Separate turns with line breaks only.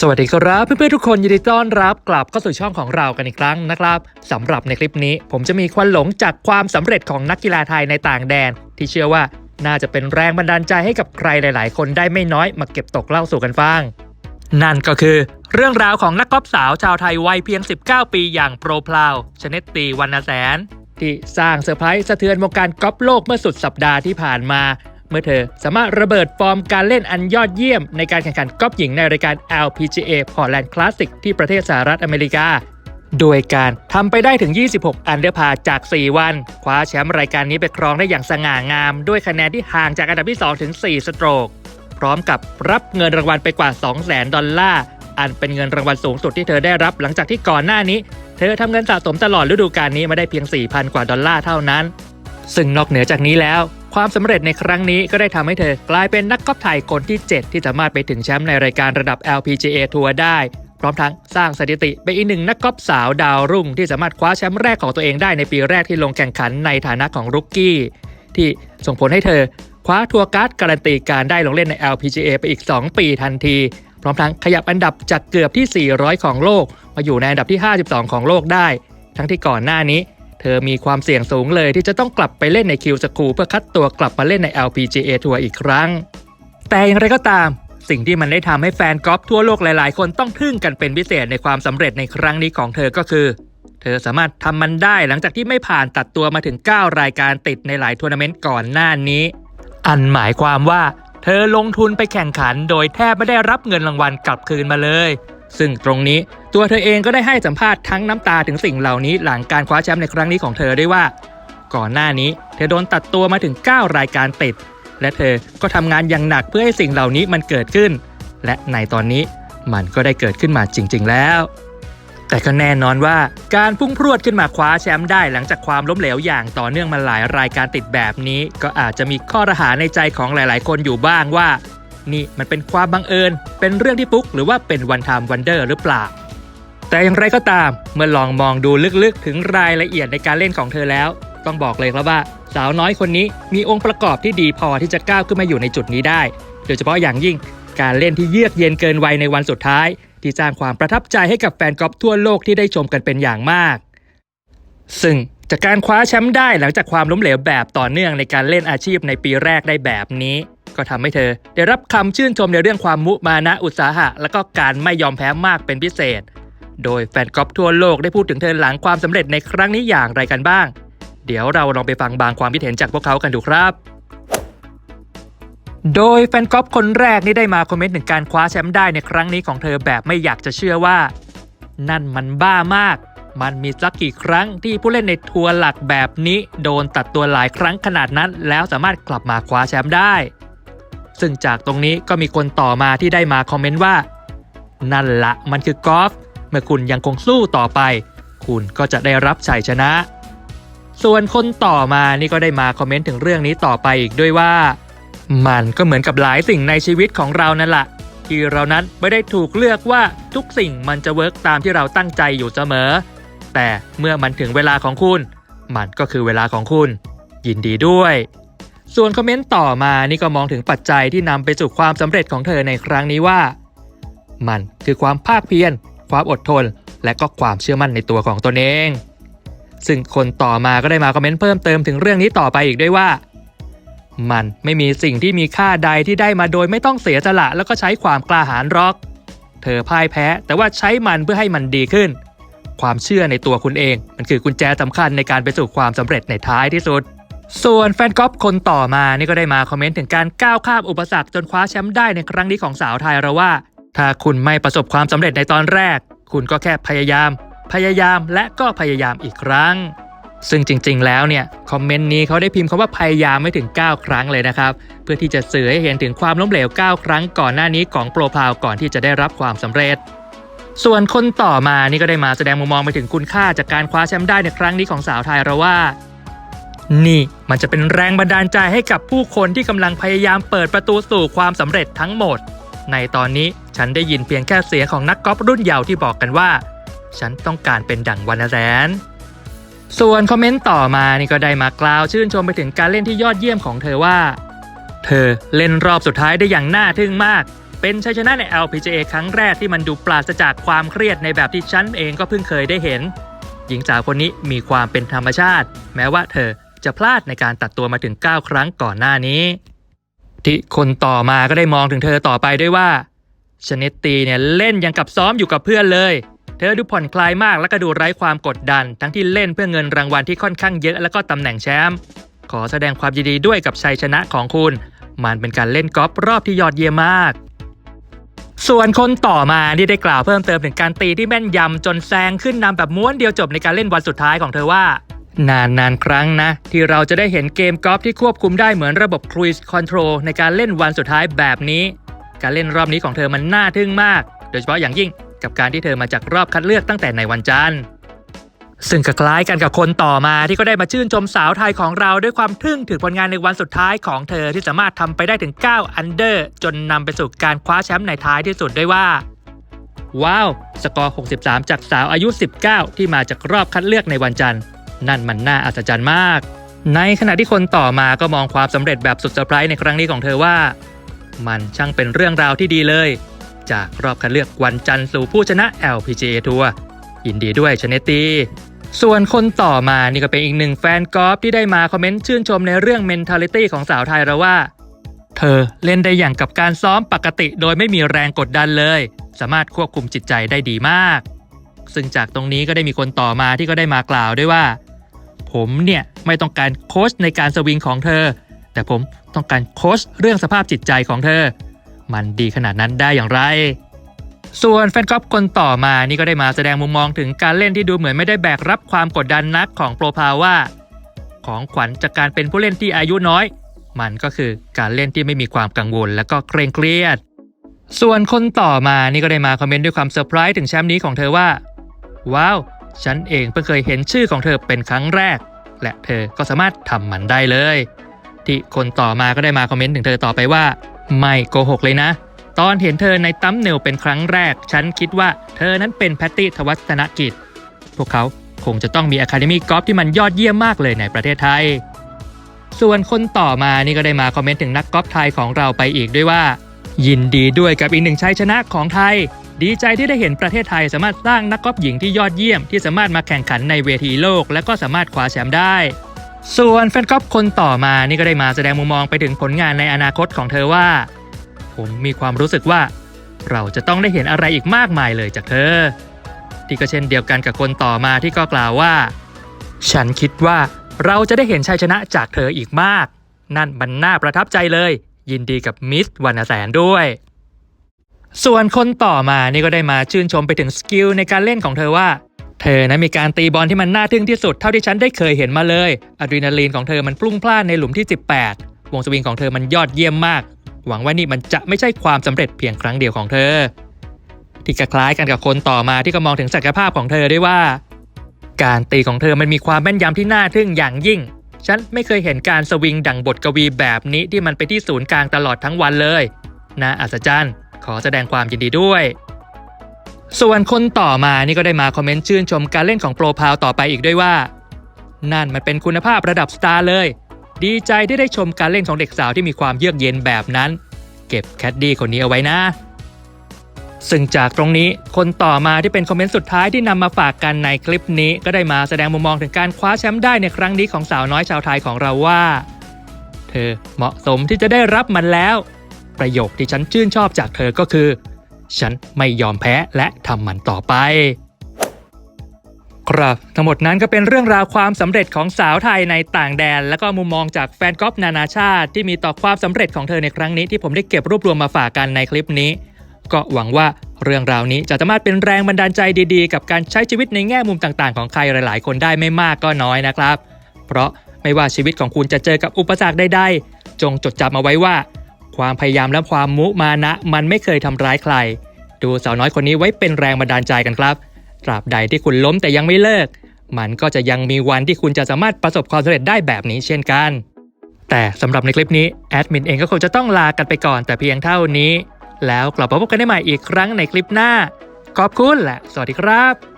สวัสดีครับเพื่อนๆทุกคนยินดีต้อนรับกลับเข้าสู่ช่องของเรากันอีกครั้งนะครับสำหรับในคลิปนี้ ผมจะมีควันหลงจากความสำเร็จของนักกีฬาไทยในต่างแดน ที่เชื่อว่าน่าจะเป็นแรงบันดาลใจให้กับใครหลาย ๆ คนได้ไม่น้อยมาเก็บตกเล่าสู่กันฟัง นั่นก็คือ เรื่องราวของนักกอล์ฟสาวชาวไทยวัยเพียง 19 ปีอย่างโปรพลาวชเนตตีวรรณแสน ที่สร้างเซอร์ไพรส์สะเทือนวงการกอล์ฟโลกเมื่อสุดสัปดาห์ที่ผ่านมา เมื่อเธอสามารถระเบิดฟอร์มการเล่นอันยอดเยี่ยม ในการแข่งขันกอล์ฟหญิงในรายการ LPGA Portland Classic ที่ประเทศสหรัฐอเมริกา โดยการทำไปได้ถึง 26 อันเดอร์พาจาก 4 วัน คว้าแชมป์รายการนี้ไปครองได้อย่างสง่างาม ด้วยคะแนนที่ห่างจากอันดับที่ 2 ถึง 4 สโตรก พร้อมกับรับเงินรางวัลไปกว่า 200,000 ดอลลาร์อันเป็นเงินรางวัลสูงสุดที่เธอได้รับหลังจากที่ก่อนหน้านี้ เธอทำเงินสะสมตลอดฤดูกาลนี้มาได้เพียง 4,000 กว่าดอลลาร์เท่านั้น ซึ่งนอกเหนือจากนี้แล้ว ความสำเร็จในครั้งนี้ก็ได้ทำให้เธอกลายเป็นนักกอล์ฟไทยคนที่ 7 ที่สามารถไปถึงแชมป์ในรายการระดับ LPGA ทัวร์ได้ พร้อมทั้งสร้างสถิติเป็นอีกหนึ่งนักกอล์ฟสาวดาวรุ่ง ที่สามารถคว้าแชมป์แรกของตัวเองได้ในปีแรกที่ลงแข่งขันในฐานะของรุกกี้ ที่ส่งผลให้เธอคว้าทัวร์การ์ดการันตีการได้ลงเล่นใน LPGA ไปอีก 2 ปีทันที พร้อมทั้งขยับอันดับจากเกือบที่ 400 ของโลก มาอยู่ในอันดับที่ 52 ของโลกได้ ทั้งที่ก่อนหน้านี้ เธอมีความเสี่ยงสูงเลยที่จะต้องกลับไปเล่นในคิวสคูเพื่อคัดตัวกลับมาเล่นใน LPGA ทัวร์อีกครั้ง แต่อย่างไรก็ตาม สิ่งที่มันได้ทำให้แฟนกอล์ฟทั่วโลกหลาย ๆ คนต้องทึ่งกันเป็นพิเศษในความสำเร็จในครั้งนี้ของเธอก็คือ เธอสามารถทำมันได้หลังจากที่ไม่ผ่านตัดตัวมาถึง 9 รายการติดในหลายทัวร์นาเมนต์ก่อนหน้านี้ อันหมายความว่า เธอลงทุนไปแข่งขัน โดยแทบไม่ได้รับเงินรางวัลกลับคืนมาเลย ซึ่งตรงนี้ตัวเธอเองก็ได้ให้สัมภาษณ์ทั้งน้ำตาถึงสิ่งเหล่านี้หลังการคว้าแชมป์ในครั้งนี้ของเธอด้วยว่า ก่อนหน้านี้เธอโดนตัดตัวมาถึง 9 รายการติด และเธอก็ทำงานอย่างหนักเพื่อให้สิ่งเหล่านี้มันเกิดขึ้น และในตอนนี้มันก็ได้เกิดขึ้นมาจริง ๆ แล้ว แต่ก็แน่นอนว่าการพุ่งพรวดขึ้นมาคว้าแชมป์ได้หลังจากความล้มเหลวอย่างต่อเนื่องมาหลายรายการติดแบบนี้ ก็อาจจะมีข้อระหาในใจของหลาย ๆ คนอยู่บ้างว่า นี่มันเป็นความบังเอิญ เป็นเรื่องที่ฟุกหรือว่าเป็นวันไทม์วันเดอร์หรือเปล่า แต่อย่างไรก็ตาม เมื่อลองมองดูลึกๆ ถึงรายละเอียดในการเล่นของเธอแล้ว ต้องบอกเลยครับว่า สาวน้อยคนนี้มีองค์ประกอบที่ดีพอที่จะก้าวขึ้นมาอยู่ในจุดนี้ได้ โดยเฉพาะอย่างยิ่งการเล่นที่เยือกเย็นเกินวัยในวันสุดท้าย ที่สร้างความประทับใจให้กับแฟนกอล์ฟทั่วโลกที่ได้ชมกันเป็นอย่างมาก ซึ่งจากการคว้าแชมป์ได้หลังจากความล้มเหลวแบบต่อเนื่องในการเล่นอาชีพในปีแรกได้แบบนี้ ก็ทำให้เธอ ได้รับคำชื่นชมในเรื่องความมุมานะอุตสาหะ และก็การไม่ยอมแพ้มากเป็นพิเศษ โดยแฟนกอล์ฟทั่วโลกได้พูดถึงเธอหลังความสำเร็จในครั้งนี้อย่างไรกันบ้าง เดี๋ยวเราลองไปฟังบางความคิดเห็นจากพวกเขากันดูครับ โดยแฟนกอล์ฟคนแรกนี่ได้มาคอมเมนต์ถึงการคว้าแชมป์ได้ในครั้งนี้ของเธอแบบไม่อยากจะเชื่อว่า นั่นมันบ้ามากมันมีสักกี่ครั้งที่ผู้เล่นในทัวร์หลักแบบนี้ โดนตัดตัวหลายครั้งขนาดนั้น แล้วสามารถกลับมาคว้าแชมป์ได้ ซึ่งจากตรงนี้ก็มีคนต่อมาที่ได้มาคอมเมนต์ว่า นั่นละมันคือกอล์ฟเมื่อคุณยังคงสู้ต่อไป คุณก็จะได้รับชัยชนะ ส่วนคนต่อมานี่ก็ได้มาคอมเมนต์ถึงเรื่องนี้ต่อไปอีกด้วยว่า มันก็เหมือนกับหลายสิ่งในชีวิตของเรานั่นแหละที่เรานั้นไม่ได้ถูกเลือกว่าทุกสิ่งมันจะเวิร์กตามที่เราตั้งใจอยู่เสมอ แต่เมื่อมันถึงเวลาของคุณ มันก็คือเวลาของคุณ ยินดีด้วย ส่วนคอมเมนต์ต่อมานี่ก็มองถึงปัจจัยที่นำไปสู่ความสำเร็จของเธอในครั้งนี้ว่า มันคือความภาคเพียรความอดทน และก็ความเชื่อมั่นในตัวของตนเอง ซึ่งคนต่อมาก็ได้มาคอมเมนต์เพิ่มเติมถึงเรื่องนี้ต่อไปอีกด้วยว่า มันไม่มีสิ่งที่มีค่าใดที่ได้มาโดยไม่ต้องเสียสละแล้วก็ใช้ความกล้าหาญรอก เธอพ่ายแพ้ แต่ว่าใช้มันเพื่อให้มันดีขึ้น ความเชื่อในตัวคุณเอง มันคือกุญแจสำคัญในการไปสู่ความสำเร็จในท้ายที่สุด ส่วนแฟนกอล์ฟคนต่อมานี่ก็ได้มาคอมเมนต์ถึงการก้าวข้ามอุปสรรคจนคว้าแชมป์ได้ในครั้งนี้ของสาวไทยเราว่า ถ้าคุณไม่ประสบความสำเร็จในตอนแรก คุณก็แค่พยายาม พยายามและก็พยายามอีกครั้ง ซึ่งจริง ๆ แล้วเนี่ยคอมเมนต์นี้เขาได้พิมพ์คำว่าพยายามไม่ถึง 9 ครั้งเลยนะครับ เพื่อที่จะสื่อให้เห็นถึงความล้มเหลว 9 ครั้งก่อนหน้านี้ของโปรพาวก่อนที่จะได้รับความสำเร็จส่วนคนต่อมานี่ก็ได้มาแสดงมุมมองไปถึงคุณค่าจากการคว้าแชมป์ได้ในครั้งนี้ของสาวไทยเราว่า นี่ มันจะเป็นแรงบันดาลใจให้กับผู้คนที่กำลังพยายามเปิดประตูสู่ความสำเร็จทั้งหมด ในตอนนี้ฉันได้ยินเพียงแค่เสียงของนักกอล์ฟรุ่นเยาว์ที่บอกกันว่า ฉันต้องการเป็นดังวรรณแสนส่วนคอมเมนต์ต่อมานี่ก็ได้มากล่าวชื่นชมไปถึงการเล่นที่ยอดเยี่ยมของเธอว่า เธอเล่นรอบสุดท้ายได้อย่างน่าทึ่งมาก เป็นชัยชนะใน LPGA ครั้งแรกที่มันดูปราศจากความเครียดในแบบที่ฉันเองก็เพิ่งเคยได้เห็น หญิงสาวคนนี้มีความเป็นธรรมชาติ แม้ว่าเธอ จะพลาดในการตัดตัวมาถึง 9 ครั้งก่อนหน้านี้ ที่คนต่อมาก็ได้มองถึงเธอต่อไปด้วยว่าชเนตตีเนี่ยเล่นยังกับซ้อมอยู่กับเพื่อนเลย เธอดูผ่อนคลายมากและก็ดูไร้ความกดดัน ทั้งที่เล่นเพื่อเงินรางวัลที่ค่อนข้างเยอะและก็ตำแหน่งแชมป์ขอแสดงความยินดีด้วยกับชัยชนะของคุณ มันเป็นการเล่นกอล์ฟรอบที่ยอดเยี่ยมมาก ส่วนคนต่อมาที่ได้กล่าวเพิ่มเติมถึงการตีที่แม่นยำจนแซงขึ้นนำแบบม้วนเดียวจบในการเล่นวันสุดท้ายของเธอว่า นานนานๆครั้งนะ ที่เราจะได้เห็นเกมกอล์ฟที่ควบคุมได้เหมือนระบบ Cruise Control ในการเล่นวันสุดท้ายแบบนี้ การเล่นรอบนี้ของเธอมันน่าทึ่งมาก โดยเฉพาะอย่างยิ่งกับการที่เธอมาจากรอบคัดเลือกตั้งแต่ในวันจันทร์ซึ่งก็คล้ายกันกับคนต่อมาที่ก็ได้มาชื่นชมสาวไทยของเราด้วยความทึ่งถึงผลงานในวันสุดท้ายของเธอที่สามารถทำไปได้ถึง 9 อันเดอร์ จนนำไปสู่การคว้าแชมป์ในท้ายที่สุดด้วยว่า ว้าว สกอร์ 63 จากสาวอายุ 19 ที่มาจากรอบคัดเลือกในวันจันทร์ นั่นมันน่าอัศจรรย์มาก ในขณะที่คนต่อมาก็มองความสำเร็จแบบสุดเซอร์ไพรส์ในครั้งนี้ของเธอว่า มันช่างเป็นเรื่องราวที่ดีเลย จากรอบคัดเลือกวันจันทร์สู่ผู้ชนะ LPGA ทัวร์ยินดีด้วยชเนตตีส่วนคนต่อมานี่ก็เป็นอีกหนึ่งแฟนกอล์ฟที่ได้มาคอมเมนต์ชื่นชมในเรื่อง mentality ของสาวไทยเราว่า เธอเล่นได้อย่างกับการซ้อมปกติโดยไม่มีแรงกดดันเลย สามารถควบคุมจิตใจได้ดีมาก ซึ่งจากตรงนี้ก็ได้มีคนต่อมาที่ก็ได้มากล่าวด้วยว่า ผมเนี่ยไม่ต้องการโค้ชในการสวิงของเธอ แต่ผมต้องการโค้ชเรื่องสภาพจิตใจของเธอ มันดีขนาดนั้นได้อย่างไร ส่วนแฟนกอล์ฟคนต่อมานี่ก็ได้มาแสดงมุมมองถึงการเล่นที่ดูเหมือนไม่ได้แบกรับความกดดันนักของโปรพาว่า ของขวัญจากการเป็นผู้เล่นที่อายุน้อย มันก็คือการเล่นที่ไม่มีความกังวลและก็เคร่งเครียด ส่วนคนต่อมานี่ก็ได้มาคอมเมนต์ด้วยความเซอร์ไพรส์ถึงแชมป์นี้ของเธอว่า ว้าว ฉันเองเพิ่งเคยเห็นชื่อของเธอเป็นครั้งแรก และเธอก็สามารถทำมันได้เลย ที่คนต่อมาก็ได้มาคอมเมนต์ถึงเธอต่อไปว่า ไม่โกหกเลยนะ ตอนเห็นเธอในตั้มเนลเป็นครั้งแรก ฉันคิดว่าเธอนั้นเป็นแพตตี้ทวัฒนกิจ พวกเขาคงจะต้องมีอะคาเดมี่กอล์ฟที่มันยอดเยี่ยมมากเลยในประเทศไทย ส่วนคนต่อมานี่ก็ได้มาคอมเมนต์ถึงนักกอล์ฟไทยของเราไปอีกด้วยว่า ยินดีด้วยกับอีกหนึ่งชัยชนะของไทย ดีใจที่ได้เห็นประเทศไทยสามารถสร้างนักกอล์ฟหญิงที่ยอดเยี่ยมที่สามารถมาแข่งขันในเวทีโลก และก็สามารถคว้าแชมป์ได้ ส่วนแฟนกอล์ฟคนต่อมานี่ก็ได้มาแสดงมุมมองไปถึงผลงานในอนาคตของเธอว่า ผมมีความรู้สึกว่า เราจะต้องได้เห็นอะไรอีกมากมายเลยจากเธอ ที่ก็เช่นเดียวกันกับคนต่อมาที่ก็กล่าวว่า ฉันคิดว่าเราจะได้เห็นชัยชนะจากเธออีกมาก นั่นมันน่าประทับใจเลย ยินดีกับมิสวรรณแสนด้วย ส่วนคนต่อมานี่ก็ได้มาชื่นชมไปถึงสกิลในการเล่นของเธอว่า เธอนะมีการตีบอลที่มันน่าทึ่งที่สุดเท่าที่ฉันได้เคยเห็นมาเลยอะดรีนาลีนของเธอมันพลุ่งพล่านในหลุมที่ 18 วงสวิงของเธอมันยอดเยี่ยมมาก หวังว่านี่มันจะไม่ใช่ความสำเร็จเพียงครั้งเดียวของเธอ ที่คล้ายกันกับคนต่อมาที่ก็มองถึงศักยภาพของเธอด้วยว่า การตีของเธอมันมีความแม่นยำที่น่าทึ่งอย่างยิ่ง ฉันไม่เคยเห็นการสวิงดังบทกวีแบบนี้ที่มันไปที่ศูนย์กลางตลอดทั้งวันเลยน่าอัศจรรย์ ขอแสดงความยินดีด้วย ส่วนคนต่อมานี่ก็ได้มาคอมเมนต์ชื่นชมการเล่นของโปรพาวต่อไปอีกด้วยว่า นั่นมันเป็นคุณภาพระดับสตาร์เลย ดีใจที่ได้ชมการเล่นของเด็กสาวที่มีความเยือกเย็นแบบนั้น เก็บแคดดี้คนนี้เอาไว้นะซึ่งจากตรงนี้คนต่อมาที่เป็นคอมเมนต์สุดท้ายที่นำมาฝากกันในคลิปนี้ ก็ได้มาแสดงมุมมองถึงการคว้าแชมป์ได้ในครั้งนี้ของสาวน้อยชาวไทยของเราว่า เธอเหมาะสมที่จะได้รับมันแล้ว ประโยคที่ฉันชื่นชอบจากเธอก็คือ ฉันไม่ยอมแพ้และทำมันต่อไป ครับ ทั้งหมดนั้นก็เป็นเรื่องราวความสำเร็จของสาวไทยในต่างแดน และก็มุมมองจากแฟนกอล์ฟนานาชาติที่มีต่อความสำเร็จของเธอในครั้งนี้ที่ผมได้เก็บรวบรวมมาฝากกันในคลิปนี้ ก็หวังว่าเรื่องราวนี้จะสามารถเป็นแรงบันดาลใจดีๆ กับการใช้ชีวิตในแง่มุมต่างๆ ของใครหลาย ๆ คนได้ไม่มากก็น้อยนะครับ เพราะไม่ว่าชีวิตของคุณจะเจอกับอุปสรรคใดๆจงจดจำเอาไว้ว่า ความพยายามและความมุมานะ มันไม่เคยทำร้ายใคร ดูสาวน้อยคนนี้ไว้เป็นแรงบันดาลใจกันครับ ตราบใดที่คุณล้มแต่ยังไม่เลิก มันก็จะยังมีวันที่คุณจะสามารถประสบความสำเร็จได้แบบนี้เช่นกัน แต่สำหรับในคลิปนี้แอดมินเองก็คงจะต้องลากันไปก่อนแต่เพียงเท่านี้ แล้วกลับมาพบกันได้ใหม่อีกครั้งในคลิปหน้า ขอบคุณและสวัสดีครับ